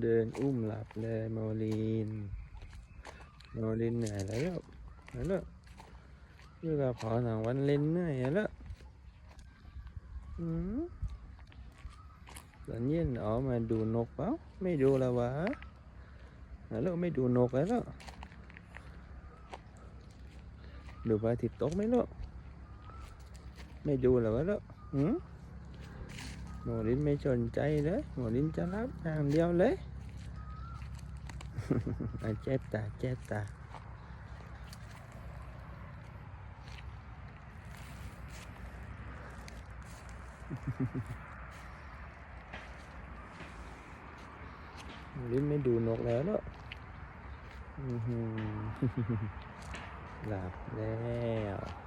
เดินอุ้มหลับเลยโมลินโมลินเหนื่อยแล้วแล้วอยู่กับพอสองวันเล่นเหนื่อยแล้วอืมตอนเย็นออกมาดูนกเปล่าไม่ดูแล้ววะแล้วไม่ดูนกแล้วดูพระอาทิตย์ตกไหมลูกไม่ดูแล้ววะลูกหืม หมอลินไม่สนใจเลยหมอลินจะรับอย่างเดียวเลยอะเจ็บตาเจ็บตาหมอลินไม่ดูนกแล้วเนอะอื้อหือหลับแล้ว